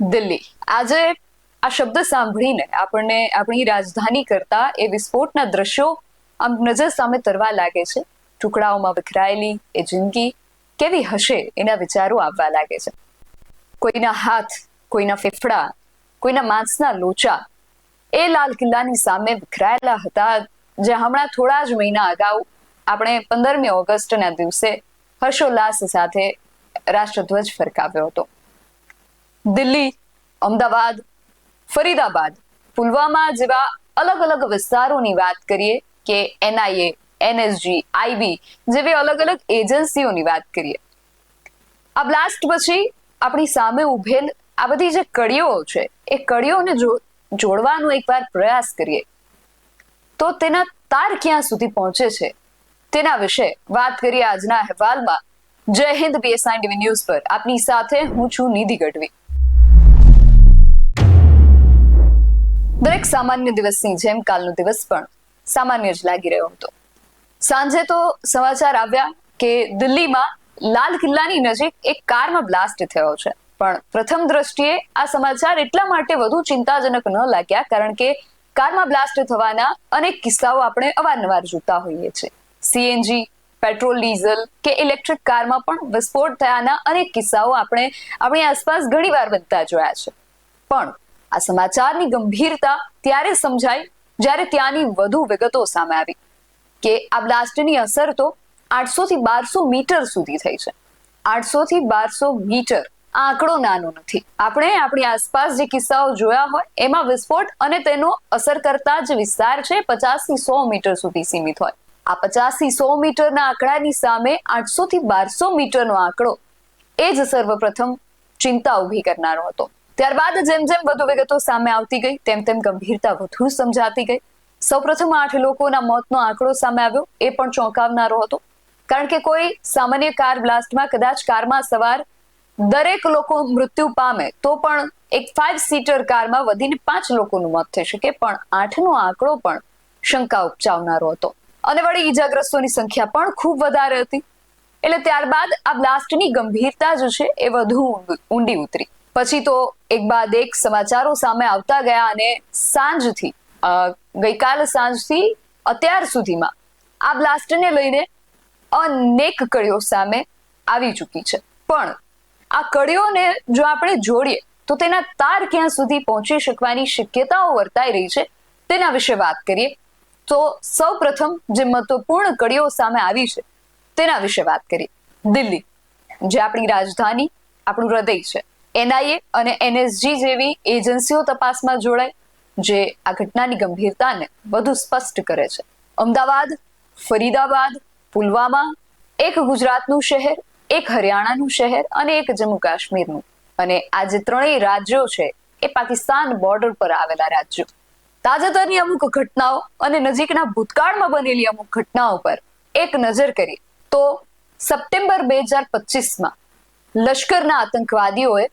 દિલ્હી. આજે આ શબ્દ સાંભળીને આપણને આપણી રાજધાની કરતા એ વિસ્ફોટના દ્રશ્યો આમ નજર સામે તરવા લાગે છે. ટુકડાઓમાં વિખરાયેલી એ જિંદગી કેવી હશે એના વિચારો આવવા લાગે છે. કોઈના હાથ, કોઈના ફેફડા, કોઈના માંસના લોચા એ લાલ કિલ્લાની સામે વિખરાયેલા હતા, જે હમણાં થોડા જ મહિના અગાઉ આપણે પંદરમી ઓગસ્ટના દિવસે હર્ષોલ્લાસ સાથે રાષ્ટ્રધ્વજ ફરકાવ્યો હતો. દિલ્હી, અમદાવાદ, ફરીદાબાદ. પુલવામા જેવા અલગ અલગ વિસ્તારોની વાત કરીએ કે એનઆઈએ, એનએસજી, આઈબી જેવી અલગ અલગ એજન્સીઓની વાત કરીએ. આ બ્લાસ્ટ પછી આપણી સામે ઉભેલ આ બધી જે કડીઓ છે, એ કડીઓને જોડવાનો એકવાર પ્રયાસ કરીએ. તો તેના તાર ક્યાં સુધી પહોંચે છે? તેના વિશે વાત કરીએ આજના અહેવાલમાં. જય હિન્દ બીએસઆઈ ન્યૂઝ પર. આપની સાથે હું છું નિધિ ગઢવી. દરેક સામાન્ય દિવસની જેમ કાલનો દિવસ પણ સામાન્ય જ લાગી રહ્યો હતો. સાંજે તો સમાચાર આવ્યા કે દિલ્હીમાં લાલ કિલ્લાની નજીક એક કારમાં બ્લાસ્ટ થયો છે. પણ પ્રથમ દ્રષ્ટિએ આ સમાચાર એટલા માટે વધુ ચિંતાજનક ન લાગ્યા કારણ કે કારમાં બ્લાસ્ટ થવાના અનેક કિસ્સાઓ આપણે અવારનવાર જોતા હોઈએ છીએ. સીએનજી પેટ્રોલ, ડીઝલ કે ઇલેક્ટ્રિક કારમાં પણ વિસ્ફોટ થયાના અનેક કિસ્સાઓ આપણે આપણી આસપાસ ઘણીવાર બનતા જોયા છે. પણ આ સમાચારની ગંભીરતા ત્યારે સમજાય જ્યારે ત્યાંની વધુ વિગતો સામે આવી કે આ બ્લાસ્ટની અસર તો આઠસો થી બારસો મીટર સુધી થઈ છે. આઠસો થી બારસો મીટર આંકડો નાનો નથી. આપણે આપણી આસપાસ જે કિસ્સાઓ જોયા હોય, એમાં વિસ્ફોટ અને તેનો અસર કરતા જે વિસ્તાર છે પચાસથી સો મીટર સુધી સીમિત હોય. આ પચાસથી સો મીટરના આંકડાની સામે આઠસો થી બારસો મીટરનો આંકડો એ જ સર્વપ્રથમ ચિંતા ઊભી કરનારો હતો. ત્યારબાદ જેમ જેમ વધુ વિગતો સામે આવતી ગઈ, તેમ તેમ ગંભીરતા વધુ સમજાતી ગઈ. સૌપ્રથમ આઠ લોકોના મોતનો આંકડો સામે આવ્યો, એ પણ ચોંકાવનારો હતો. કારણ કે કોઈ સામાન્ય કાર બ્લાસ્ટમાં, કદાચ કારમાં સવાર દરેક લોકો મૃત્યુ પામે, તો પણ એક ફાઇવ સીટર કારમાં વધીને પાંચ લોકોનું મોત થઈ શકે, પણ આઠનો આંકડો પણ શંકા ઉપજાવનારો હતો. અને વળી ઈજાગ્રસ્તોની સંખ્યા પણ ખૂબ વધારે હતી. એટલે ત્યારબાદ આ બ્લાસ્ટની ગંભીરતા જે છે, એ વધુ ઊંડી ઉતરી. પછી તો એક બાદ એક સમાચારો સામે આવતા ગયા અને સાંજથી ગઈકાલ સાંજથી અત્યાર સુધીમાં આ બ્લાસ્ટને લઈને અનેક કડીઓ સામે આવી ચૂકી છે. પણ આ કડીઓને જો આપણે જોડીએ, તો તેના તાર ક્યાં સુધી પહોંચી શકવાની શક્યતાઓ વર્તાઈ રહી છે, તેના વિશે વાત કરીએ, તો સૌ પ્રથમ જે મહત્વપૂર્ણ કડીઓ સામે આવી છે, તેના વિશે વાત કરીએ. દિલ્હી, જે આપણી રાજધાની, આપણું હૃદય છે. એનઆઈએ અને એનએસજી જેવી એજન્સીઓ તપાસમાં જોડાય, જે આ ઘટનાની ગંભીરતાને વધુ સ્પષ્ટ કરે છે. અમદાવાદ, ફરીદાબાદ, પુલવામા, એક ગુજરાતનું શહેર, એક હરિયાણાનું શહેર અને એક જમ્મુ કાશ્મીરનું. અને આ જે ત્રણેય રાજ્યો છે, એ પાકિસ્તાન બોર્ડર પર આવેલા રાજ્યો. તાજેતરની અમુક ઘટનાઓ અને નજીકના ભૂતકાળમાં બનેલી અમુક ઘટનાઓ પર એક નજર કરીએ તો સપ્ટેમ્બર બે હજાર પચીસમાં લશ્કરના આતંકવાદીઓએ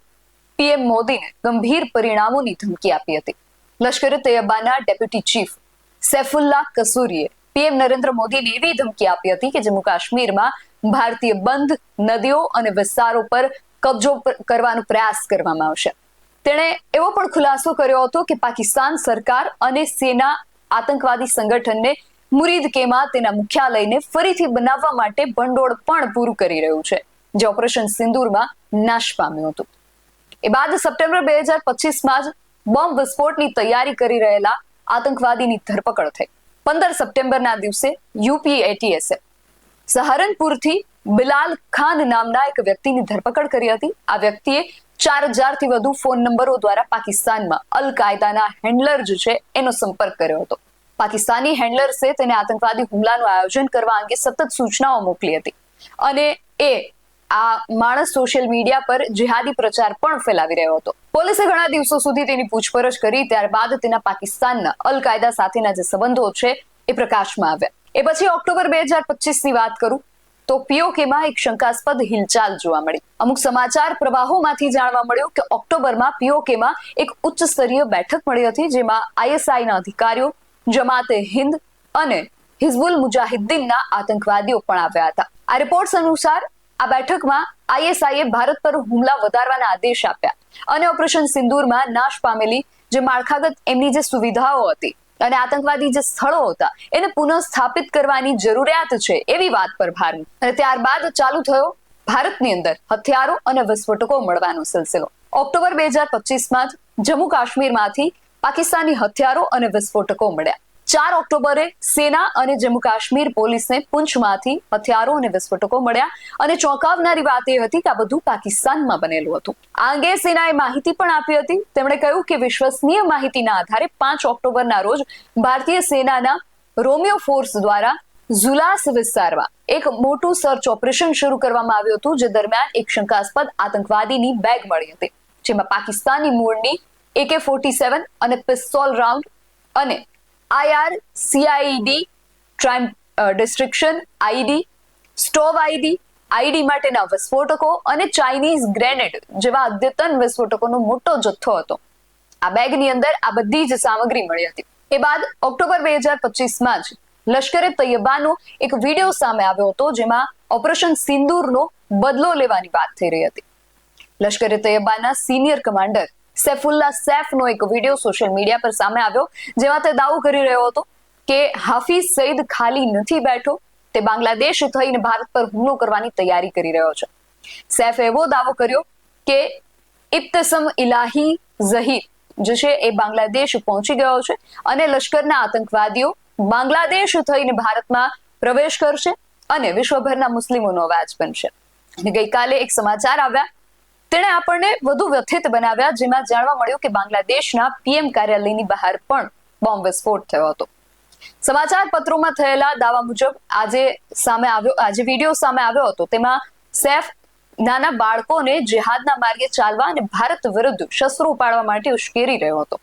પીએમ મોદીને ગંભીર પરિણામોની ધમકી આપી હતી. લશ્કર તૈયબાના ડેપ્યુટી ચીફ સૈફુલ્લાહ કસુરીએ પીએમ નરેન્દ્ર મોદીને એવી ધમકી આપી હતી કે જમ્મુ કાશ્મીરમાં ભારતીય બંધ નદીઓ અને વિસ્તારો પર કબજો કરવાનો પ્રયાસ કરવામાં આવશે. તેણે એવો પણ ખુલાસો કર્યો હતો કે પાકિસ્તાન સરકાર અને સેના આતંકવાદી સંગઠનને મુરીદ કેમાં તેના મુખ્યાલયને ફરીથી બનાવવા માટે ભંડોળ પણ પૂરું કરી રહ્યું છે, જે ઓપરેશન સિંદૂરમાં નાશ પામ્યું હતું. એ બાદ સપ્ટેમ્બર બે હજાર પચીસમાં જ બોમ્બ વિસ્ફોટની તૈયારી કરી રહેલા આતંકવાદીની ધરપકડ થઈ. પંદર સપ્ટેમ્બરના દિવસે યુપી એટીએસએ સહારનપુરથી બિલાલ ખાન નામના એક વ્યક્તિની ધરપકડ કરી હતી. આ વ્યક્તિએ ચાર હજારથી વધુ ફોન નંબરો દ્વારા પાકિસ્તાનમાં અલ કાયદાના હેન્ડલર જે છે એનો સંપર્ક કર્યો હતો. પાકિસ્તાની હેન્ડલર્સે તેને આતંકવાદી હુમલાનું આયોજન કરવા અંગે સતત સૂચનાઓ મોકલી હતી. અને એ આ માણસ સોશિયલ મીડિયા પર જિહાદી પ્રચાર પણ ફેલાવી રહ્યો હતો. પોલીસે ઘણા દિવસો સુધી તેની પૂછપરછ કરી, ત્યારબાદ તેના પાકિસ્તાનના અલ કાયદા સાથેના જે સંબંધો છે એ પ્રકાશમાં આવ્યા. એ પછી ઓક્ટોબર બે હજાર પચીસની વાત કરું, તો પીઓકેમાં એક શંકાસ્પદ હિલચાલ જોવા મળી. અમુક સમાચાર પ્રવાહોમાંથી જાણવા મળ્યું કે ઓક્ટોબરમાં પીઓકેમાં એક ઉચ્ચ સ્તરીય બેઠક મળી હતી, જેમાં આઈએસઆઈના અધિકારીઓ, જમાતે હિન્દ અને હિઝબુલ મુજાહિદ્દીનના આતંકવાદીઓ પણ આવ્યા હતા. આ રિપોર્ટ્સ અનુસાર આ બેઠકમાં આઈએસઆઈએ ભારત પર હુમલા વધારવાના આદેશ આપ્યા અને ઓપરેશન સિંદૂરમાં નાશ પામેલી જે માળખાગત એમની જે સુવિધાઓ હતી અને આતંકવાદી જે સ્થળો હતા એને પુનઃસ્થાપિત કરવાની જરૂરિયાત છે એવી વાત પર ભાર. અને ત્યારબાદ ચાલુ થયો ભારતની અંદર હથિયારો અને વિસ્ફોટકો મળવાનો સિલસિલો ઓક્ટોબર બે હજાર પચીસમાં જ જમ્મુ કાશ્મીરમાંથી પાકિસ્તાની હથિયારો અને વિસ્ફોટકો મળ્યા ચાર ઓક્ટોબરે સેના અને જમ્મુ કાશ્મીર પોલીસને પુંછમાંથી હથિયારો અને વિસ્ફોટકો મળ્યા અને ચોંકાવનારી વાત એ હતી કે આ બધું પાકિસ્તાનમાં બનેલું હતું. આ અંગે સેનાએ માહિતી પણ આપી હતી. તેમણે કહ્યું કે વિશ્વસનીય માહિતીના આધારે પાંચ ઓક્ટોબરના રોજ ભારતીય સેનાના રોમિયો ફોર્સ દ્વારા ઝુલાસ વિસ્તારમાં એક મોટું સર્ચ ઓપરેશન શરૂ કરવામાં આવ્યું હતું, જે દરમિયાન એક શંકાસ્પદ આતંકવાદીની બેગ મળી હતી, જેમાં પાકિસ્તાની મૂળની એકે ફોર્ટી સેવન અને પિસ્તોલ રાઉન્ડ અને IR CID ટ્રાઇમ destruction ID stove ID ID માટેના વિસ્ફોટકો અને ચાઇનીઝ ગ્રેનેડ જેવા અદ્યતન વિસ્ફોટકોનો મોટો જથ્થો હતો. આ બેગની અંદર આ બધી જ સામગ્રી મળી હતી. એ બાદ ઓક્ટોબર બે હજાર પચીસમાં જ લશ્કરે તૈયબાનો એક વીડિયો સામે આવ્યો હતો જેમાં ઓપરેશન સિંદૂરનો બદલો લેવાની વાત થઈ રહી હતી. લશ્કરે તૈયબાના સિનિયર કમાન્ડર સૈફુલ્લા સૈફનો એક વીડિયો સોશિયલ મીડિયા પર સામે આવ્યો, જેમાં તે દાવો કરી રહ્યો હતો કે હાફિઝ સઈદ ખાલી નથી બેઠો, તે બાંગ્લાદેશ થઈને ભારત પર હુમલો કરવાની તૈયારી કરી રહ્યો છે. સૈફ એવો દાવો કર્યો કે ઇબ્તસમ ઇલાહી ઝહીર જે છે એ બાંગ્લાદેશ પહોંચી ગયો છે અને લશ્કરના આતંકવાદીઓ બાંગ્લાદેશ થઈને ભારતમાં પ્રવેશ કરશે અને વિશ્વભરના મુસ્લિમોનો અવાજ બનશે. ગઈકાલે એક સમાચાર આવ્યા તેણે આપણને વધુ વ્યથિત બનાવ્યા, જેમાં જાણવા મળ્યું કે બાંગ્લાદેશના પીએમ કાર્યાલયની બહાર પણ બોમ્બ વિસ્ફોટ થયો હતો. સમાચાર પત્રોમાં થયેલા દાવા મુજબ આજે સામે આવ્યો, આજે વીડિયો સામે આવ્યો હતો. તેમાં સૈફ નાના બાળકોને જેહાદના માર્ગે ચાલવા અને ભારત વિરુદ્ધ શસ્ત્રો ઉપાડવા માટે ઉશ્કેરી રહ્યો હતો.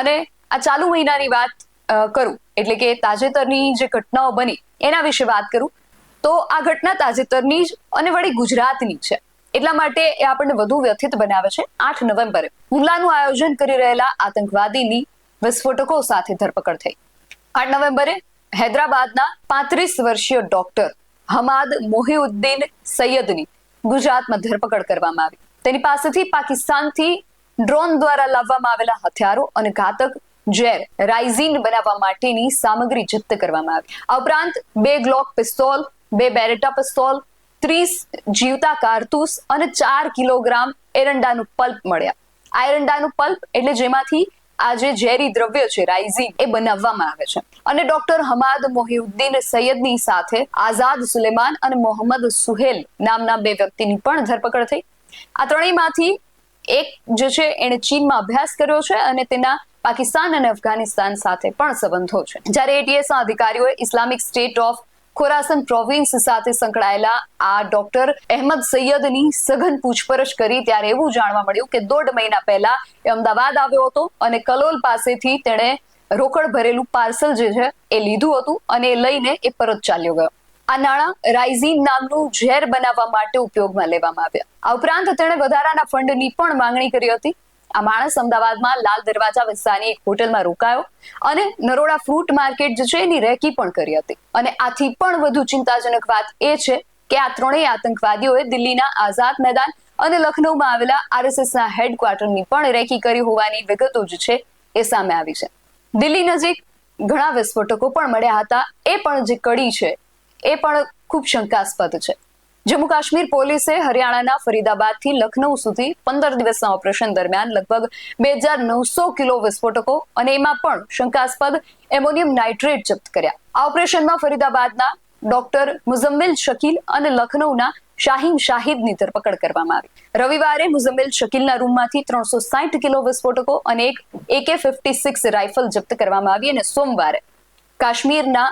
અને આ ચાલુ મહિનાની વાત કરું, એટલે કે તાજેતરની જે ઘટનાઓ બની, એના વિશે વાત કરું, તો આ ઘટના તાજેતરની જ અને વળી ગુજરાતની છે. એટલા માટે એ આપણને વધુ વ્યથિત બનાવે છે. આઠ નવેમ્બરે હુમલાનું આયોજન કરી રહેલા આતંકવાદીની વિસ્ફોટકો સાથે ધરપકડ થઈ. આઠ નવેમ્બરે હૈદરાબાદના પાંત્રીસ વર્ષીય ડોક્ટર હમાદ મોહિઉદ્દીન સૈયદની ગુજરાતમાં ધરપકડ કરવામાં આવી. તેની પાસેથી પાકિસ્તાનથી ડ્રોન દ્વારા લાવવામાં આવેલા હથિયારો અને ઘાતક ઝેર રાઇઝિન બનાવવા માટેની સામગ્રી જપ્ત કરવામાં આવી. આ ઉપરાંત બે ગ્લોક પિસ્તોલ, બે બેરેટા પિસ્તોલ ત્રીસ જીવતા કારતૂસ અને ચાર કિલોગ્રામ એરંડાનું પલ્પ મળ્યા. આ એરંડાનું પલ્પ એટલે જેમાંથી આ જે ઝેરી દ્રવ્ય છે રાઇઝિન એ બનાવવામાં આવે છે. અને ડોક્ટર હમાદ મોહિઉદ્દીન સૈયદની સાથે આઝાદ સુલેમાન અને મોહમ્મદ સુહેલ નામના બે વ્યક્તિની પણ ધરપકડ થઈ. આ ત્રણેયમાંથી એક જે છે, એણે ચીનમાં અભ્યાસ કર્યો છે અને તેના પાકિસ્તાન અને અફઘાનિસ્તાન સાથે પણ સંબંધો છે. જ્યારે એટીએસ ના અધિકારીઓએ Islamic State of Khorasan province સાથે સંકળાયેલા આ ડોક્ટર અહેમદ સૈયદની સઘન પૂછપરછ કરી ત્યારે એવું જાણવા મળ્યું કે દોઢ મહિના પહેલા એ અમદાવાદ આવ્યો હતો અને કલોલ પાસેથી તેણે રોકડ ભરેલું પાર્સલ જે છે એ લીધું હતું અને એ લઈને એ પરત ચાલ્યો ગયો. આ નાણાં રાઇઝિન નામનું ઝેર બનાવવા માટે ઉપયોગમાં લેવામાં આવ્યા. આ ઉપરાંત તેણે વધારાના ફંડની પણ માંગણી કરી હતી. આ માણસ અમદાવાદમાં લાલ દરવાજા વિસ્તારની એક હોટલમાં રોકાયો અને નરોડા ફ્રૂટ માર્કેટ જે છે એની રેકી પણ કરી હતી. અને આથી પણ વધુ ચિંતાજનક વાત એ છે કે આ ત્રણેય આતંકવાદીઓએ દિલ્હીના આઝાદ મેદાન અને લખનૌમાં આવેલા આરએસએસના હેડક્વાર્ટરની પણ રેકી કરી હોવાની વિગતો જ છે એ સામે આવી છે. દિલ્હી નજીક ઘણા વિસ્ફોટકો પણ મળ્યા હતા. એ પણ જે કડી છે, એ પણ ખૂબ શંકાસ્પદ છે. જમ્મુ કાશ્મીર પોલીસે હરિયાણાના ફરીદાબાદથી લખનૌ સુધી પંદર દિવસના ઓપરેશન દરમિયાન લગભગ બે હજાર નવસો કિલો વિસ્ફોટકો અને એમાં પણ શંકાસ્પદ એમોનિયમ નાઇટ્રેટ જપ્ત કર્યા. આ ઓપરેશનમાં ફરીદાબાદના ડોક્ટર મુઝમ્મિલ શકીલ અને લખનૌના શાહીન શાહિદની ધરપકડ કરવામાં આવી. રવિવારે મુઝમ્મિલ શકીલના રૂમમાંથી ત્રણસો સાઠ કિલો વિસ્ફોટકો અને એક એકે ફિફ્ટી સિક્સ રાઇફલ જપ્ત કરવામાં આવી અને સોમવારે કાશ્મીરના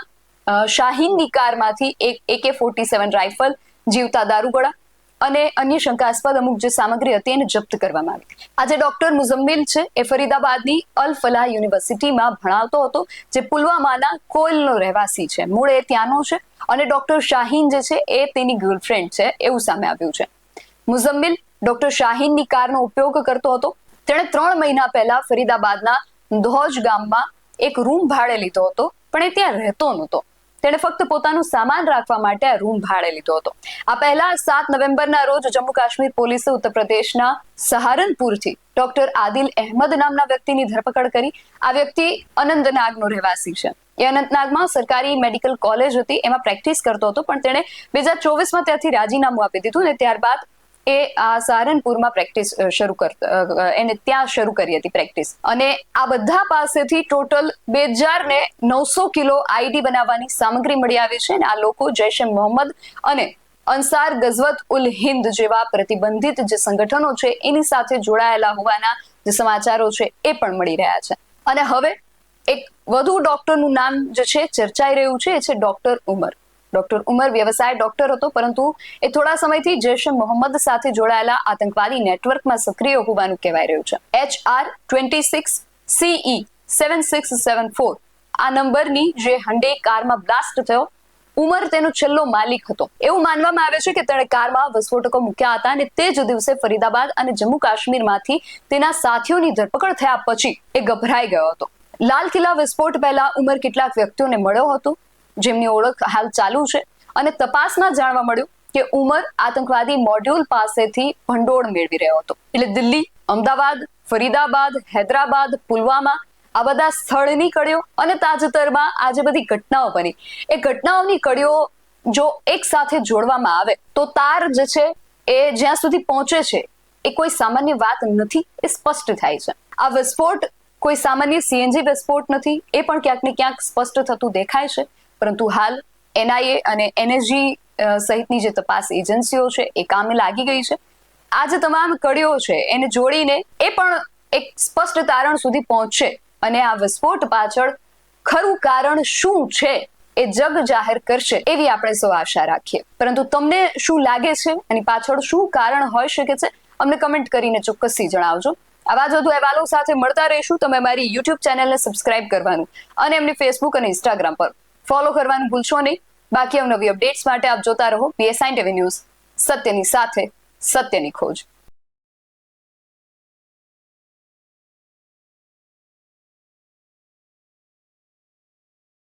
શાહીનની કારમાંથી એક એકે ફોર્ટી સેવન રાઇફલ જીવતા દારૂગોળા અને અન્ય શંકાસ્પદ અમુક જે સામગ્રી હતી એને જપ્ત કરવામાં આવી. આજે ડોક્ટર મુઝમ્મિલ છે, એ ફરીદાબાદની અલ ફલાહ યુનિવર્સિટીમાં ભણાવતો હતો, જે પુલવામાના કોયલનો રહેવાસી છે. મૂળ એ ત્યાંનો છે અને ડોક્ટર શાહીન જે છે, એ તેની ગર્લફ્રેન્ડ છે, એવું સામે આવ્યું છે. મુઝમ્મિલ ડોક્ટર શાહીનની કારનો ઉપયોગ કરતો હતો. તેણે ત્રણ મહિના પહેલા ફરીદાબાદના ધોજ ગામમાં એક રૂમ ભાડે લીધો હતો, પણ એ ત્યાં રહેતો નહોતો. તેણે ફક્ત પોતાનું સામાન રાખવા માટે આ રૂમ ભાડે લીધો હતો. આ પહેલા સાત નવેમ્બરના રોજ જમ્મુ કાશ્મીર પોલીસે ઉત્તર પ્રદેશના સહારનપુરથી ડોક્ટર આદિલ અહેમદ નામના વ્યક્તિની ધરપકડ કરી. આ વ્યક્તિ અનંતનાગનો રહેવાસી છે. એ અનંતનાગમાં સરકારી મેડિકલ કોલેજ હતી, એમાં પ્રેક્ટિસ કરતો હતો, પણ તેણે બે હજાર ચોવીસમાં ત્યાંથી રાજીનામું આપી દીધું ને ત્યારબાદ એ આ સહારનપુરમાં પ્રેક્ટિસ શરૂ કર એને ત્યાં શરૂ કરી હતી પ્રેક્ટિસ. અને આ બધા પાસેથી ટોટલ બે હજાર ને નવસો કિલો આઈડી બનાવવાની સામગ્રી મળી આવી છે અને આ લોકો જૈશ એ મોહમ્મદ અને અંસાર ગઝવત ઉલ હિન્દ જેવા પ્રતિબંધિત જે સંગઠનો છે, એની સાથે જોડાયેલા હોવાના જે સમાચારો છે, એ પણ મળી રહ્યા છે. અને હવે એક વધુ ડોક્ટરનું નામ જે છે, ચર્ચાઈ રહ્યું છે, એ છે ડોક્ટર ઉમર. ડોક્ટર ઉમર વ્યવસાય ડોક્ટર હતો, પરંતુ એ થોડા સમયથી જૈશ મોહમ્મદ સાથે જોડાયેલા આતંકવાદી નેટવર્કમાં સક્રિય હોવાનું કહેવાય રહ્યું છે. H R twenty six CE seven six seven four આ નંબરની જે હંડે કારમાં બ્લાસ્ટ થયો, ઉમર તેનો છેલ્લો માલિક હતો. એવું માનવામાં આવે છે કે તેણે કારમાં વિસ્ફોટકો મૂક્યા હતા અને તે જ દિવસે ફરીદાબાદ અને જમ્મુ કાશ્મીરમાંથી તેના સાથીઓની ધરપકડ થયા પછી એ ગભરાઈ ગયો હતો. લાલ કિલ્લા વિસ્ફોટ પહેલા ઉમર કેટલાક વ્યક્તિઓને મળ્યો હતો. જેમની ઓળખ હાલ ચાલુ છે. અને તપાસમાં જાણવા મળ્યું કે ઉમર આતંકવાદી મોડ્યુલ પાસેથી ભંડોળ મેળવી રહ્યો હતો. એટલે દિલ્હી, અમદાવાદ, ફરીદાબાદ, હૈદરાબાદ, પુલવામા આ બધા સ્થળની કડીઓ અને તાજેતરમાં આ જે બધી ઘટનાઓ બની. એ ઘટનાઓની કડીઓ જો એક સાથે જોડવામાં આવે, તો તાર જે છે, એ જ્યાં સુધી પહોંચે છે, એ કોઈ સામાન્ય વાત નથી, એ સ્પષ્ટ થાય છે. આ વિસ્ફોટ કોઈ સામાન્ય સીએનજી વિસ્ફોટ નથી, એ પણ ક્યાંક ને ક્યાંક સ્પષ્ટ થતું દેખાય છે. પરંતુ હાલ એનઆઈએ અને એનએસજી સહિતની જે તપાસ એજન્સીઓ છે, એ કામે લાગી ગઈ છે. આ જે તમામ કડીઓ છે, એને જોડીને એ પણ એક સ્પષ્ટ તારણ સુધી પહોંચશે. અને આ વિસ્ફોટ પાછળ ખરું કારણ શું છે, એ જગ જાહેર કરશે, એવી આપણે સૌ આશા રાખીએ. પરંતુ તમને શું લાગે છે, એની પાછળ શું કારણ હોઈ શકે છે, અમને કમેન્ટ કરીને ચોક્કસથી જણાવજો. આવા જ વધુ અહેવાલો સાથે મળતા રહીશું. તમે મારી યુટ્યુબ ચેનલને સબસ્ક્રાઇબ કરવાનું અને એમની ફેસબુક અને ઇન્સ્ટાગ્રામ પર ફોલો કરવાનું ભૂલશો નહીં. બાકી અવનવી અપડેટ્સ માટે આપ જોતા રહો બીએસઆઈ ટીવી ન્યૂઝ સત્યની સાથે, સત્યની ખોજ.